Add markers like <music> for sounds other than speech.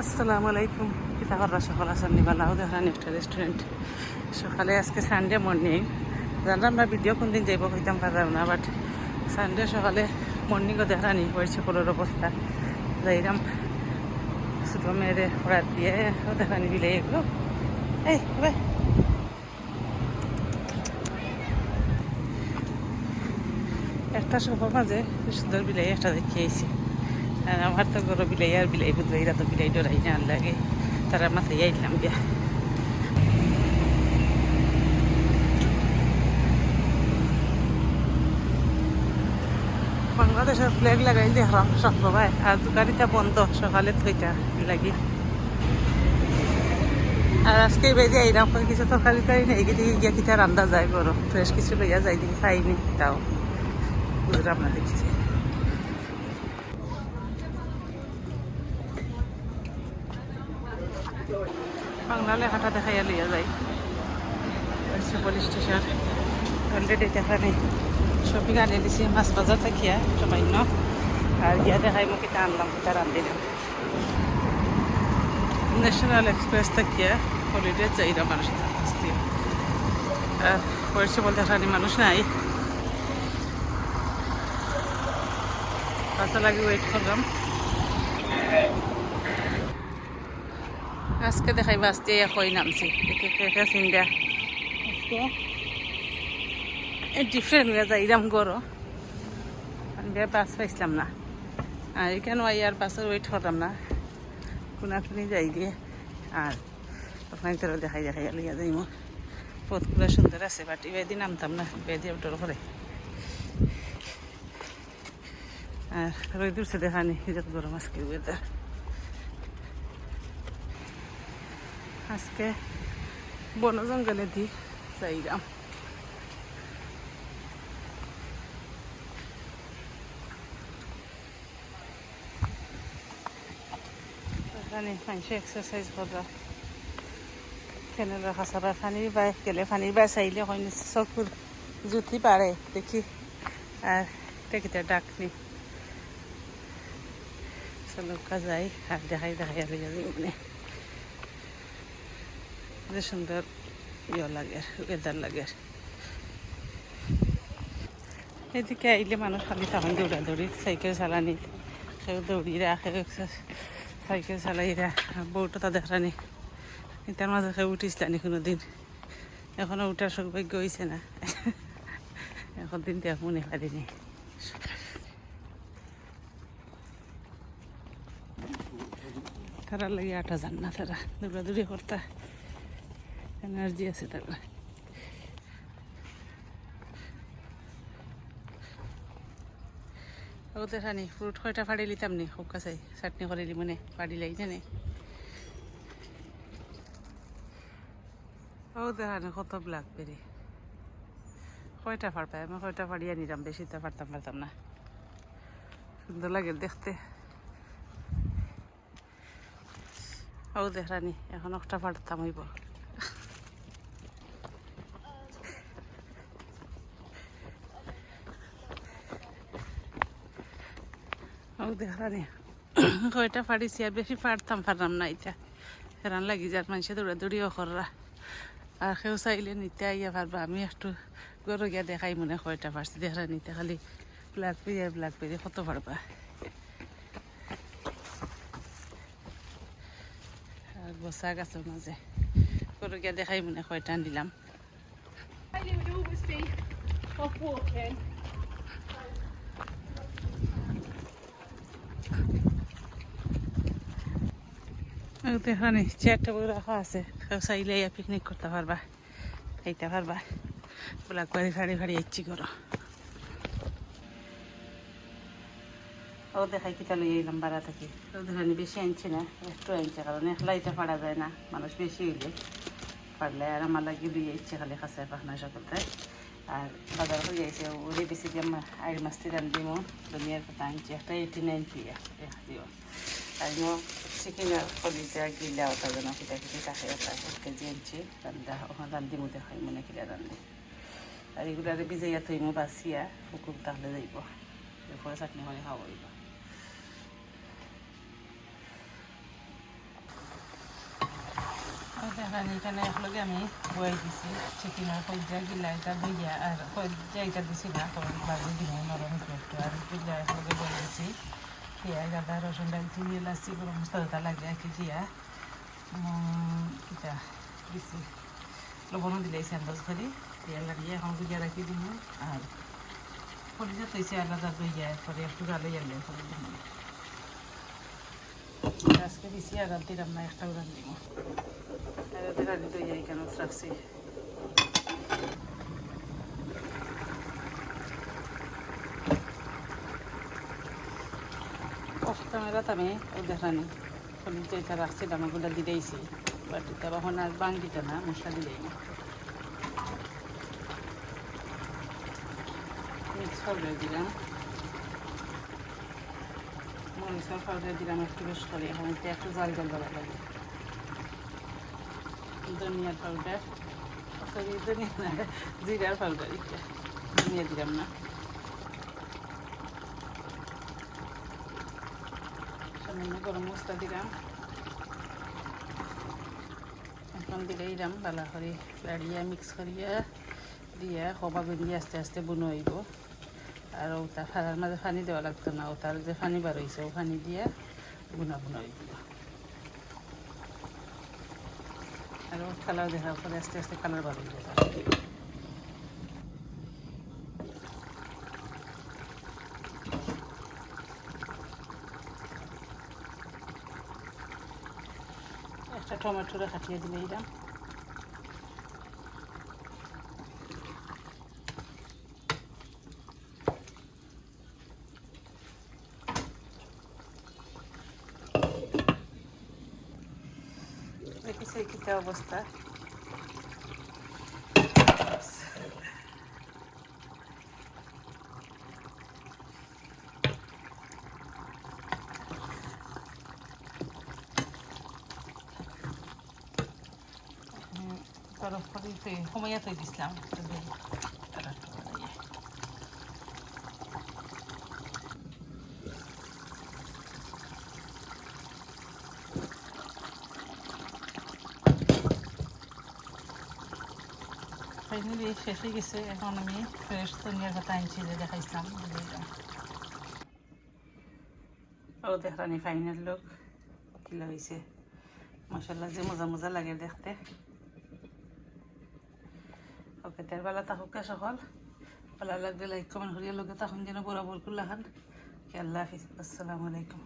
আসসালামু আলাইকুম। পিতাকররা সকাল আসার নিবালাও দেখান একটা রেস্টুরেন্ট সকালে আজকে সানডে মর্নিং জানলাম না ভিডিও কোনদিন যাইব কইতাম পারলাম না বাট সানডে সকালে মর্নিংও দেখানি হয়েছে সকলের অবস্থা। যাইরাম, ছোটো মেয়েরে পড়ার দিয়ে দেখানি বিলে এগুলো এই ভাই একটা সবার মাঝে সুন্দর বিলাই একটা দেখে আইছি। আর আমার তো গরু বিলাই আর বিলাই বুঝবে তো বিলাই ডরাই না লাগে তারা মাথায় আইলাম গিয়া। বাংলাদেশের ফ্ল্যাগ লাগাই দেখলাম সব বাবাই, আর দোকানিটা বন্ধ, সকালে থইটা লাগি। আর আজকে বেজে আইলাম কিছু তরকারি টারি নেই গিয়ে গিয়া কিটা রান্দা যায় বড় ফ্রেশ কিছু লইয়া যাই দিকে খাইনি, তাও। বুঝলাম না দেখছি। বাংলা লেখাটা দেখাইয়া লইয়া যাই পুলিশ স্টেশন অলরেডি দেখা নেই। শপিং আনি দিছি, মাছ বাজার থাকিয়া সামান্য। আর ইয়া দেখাই মোক এটা আনলাম এটা রান্ধিলাম ন্যাশনাল এক্সপ্রেস থাকিয়া হলিডে যাইরা মানুষ আসছি আর পরিচয় বলতে এখানে মানুষ নাই। বাসা লাগে ওয়েট করলাম আজকে দেখাই বাস দিয়ে কই নামছি? চিন্তা আজকে? ডিফারেন্ট হয়ে যায় ইরাম গরো বাস পাইছিলাম না। আর এখানে আর বাসের ওয়েট করলাম না। কোনাকুনি যাই দিয়ে। আর তখন তোর দেখাই দেখাই লিয়া যাই মো পথগুলো সুন্দর আছে বাট বেদি নামতাম না বেদি ওটার করে। আর রোদ উঠছে দেখানি যত গরম আজকে ওয়েদার আজকে বন জঙ্গলে দি যাইলাম এখানে মানুষ এক্সারসাইজ করা ফেনের ফানির বাই গেলে ফানির বাই চাইলে হয়নি চকুর জুতি পারে দেখি। আর টেকিটা ডাকনি চলকা যাই আর দেখাই দেখাই আর মানে। যে সুন্দর ইয়ে লাগে ওয়েদার লাগে। এদিকে আইলে মানুষ খালি তখন দৌড়াদৌড়ি সাইকেল চালানি কেউ দৌড়িরা কেউ সাইকেল চালাইরা বউটো তা দেখানি তার মাঝে কেউ উঠিছিলানি কোনো দিন এখনও উঠার সৌভাগ্য হয়েছে না। এখন দিন দেখ মনে পারিনি। তারা লাগে আটা যান না তারা। দৌড়াদৌড়ি করতা। এনার্জি আছে তারা ওদের খানি ফ্রুট কয়টা ফাড়ি লিতাম নি, খুব কাছে চাটনি করে মানে ফাড়ি লাগি জানে ও দেখানি কত ব্ল্যাকবেরি কয়টা ফাড় পাই আমি কয়টা ফাড়িয়ে বেশি তো পারতাম পারতাম না। সুন্দর লাগে দেখতে। ও দেখানি এখন একটা ফাড়তাম হইব। দেখানি <coughs> কয়টা ফাড়িছি আর বেশি ফাড়তাম পারলাম না এটা হেরান লাগি যার মানুষে দৌড়াদৌড়িও কররা। আর কেউ চাইলে নিতে আইয়া পারবা। আমি একটু গরু গিয়া দেখাই মনে কয়টা পারছি দেখা নিতে খালি ব্ল্যাকবেরি আর ব্ল্যাকবেরি কত পারবা আর বসা গাছের মাঝে। গরু গিয়া দেখাই মনে কয়টা নিলাম Off এখানে চেয়ারটা বলে রাখা আছে। চাইলে পিকনিক করতে পারবা, খাইতে পারবা। ব্ল্যাকবেরি ফাড়ি ফাড়ি ইচ্ছি করো। ও দেখাই কিতা লই এলাম বাড়া থেকে। ও দেখানি বেশি আনছি না, একটু আনছে, কারণ একলাইতে পারা যায় না, মানুষ বেশি হইলে। পারলে আর আমার লাগে দুই ইচ্ছে খালি খাসায় পাখনা সকলতে আর বাজার হয়ে যাইছে ওরে বেশি দিয়ে আইর মাছটি রান্ধিমো দুনিয়ার কথা আনছি, একটা এইটি নাইন পিয়া দিও। আর মো চিকেন আর কলিতে গিলা ওটা যেন কিটা কিটি তাকে ওটা এক কেজি আনছি। রান্ধা ওখানে রান্ধি মধ্যে খাই মনে কিলা রান্ধি আর এগুলারে বিজাইয়া থইমো বাছিয়া শুকুর তাহলে যাইব। এরপরে চাটনি করে খাওয়া হইব। দেখেন এখানে একলগে আমি বয়াই দিছি। চিকেনের কজ্জা গিলা এটা দইয়া আর কজ্জা এটা দিছি না বাজে দিনে নরম একটু। আর গিলা একলগে বয়াই দিছি। পেঁয়াজ আদা রসুন ডালচিনি এলাচি গরম মশলা লাগে কি দিয়া এটা দিছি লবণও দিলাইছি আন্দাজ করে পেঁয়াজ লাগিয়ে এখন গুজিয়া রাখি দিম আর কলিজা তৈছে আলাদা দইয়া পরে একটু গালে জানলে করে দিম আজকে দিছি আর দিলাম না একটা উড়ান দিব আর আগে দইয়া এখানে রাখছি ক্যামেরাত আমি ওদের রানি কলিজা এটা রাখছিলাম ওগুলো দিলেইছি বাট এটা এখন আর বাঙ্গিতে না, মশলা দিলেই না। মিক্স পাউডার দিলাম। মরিচের পাউডার দিলাম একটু বেশ করে, এখন একটু জাল জাল দেওয়া লাগে। ধনিয়ার পাউডার সরি, ধনিয়া জিরার পাউডার এটা। ধনিয়া দিলাম না। সামান্য গরম মশলা দিলাম। এখন দিলে দিলাম ভালো করে লাড়িয়া মিক্স করিয়া দিয়া হবা গুঁড়ি আস্তে আস্তে বুনো হইব আর ওটা ফাড়ার মাঝে পানি দেওয়া লাগতো না ওটার যে পানি বার হয়েছে ও পানি দিয়া বুনা বুনা দিল আর ও কালার দেখার পরে আস্তে আস্তে কালার বার হয়ে একটা টমেটোরে কাটিয়ে দিলে কিতা অবস্থা? তরফ করে সময় তৈরি দিছিলাম। ফাইনালি শেষ হয়ে গেছে এখন আমি ফ্রেশ ধনিয়ার কথা আনছি যে দেখাইছিলাম ও দেখানি ফাইনাল লোক কিলা হয়েছে মশলা যে মজা মজা লাগে দেখতে ওকে বেলা থাকুক সকল। ভালো লাগলে লাইক কমেন্ট করিয়া লোকে তখন যেন বরাবর করলাম আল্লাহ হাফিজ। আসসালামু আলাইকুম।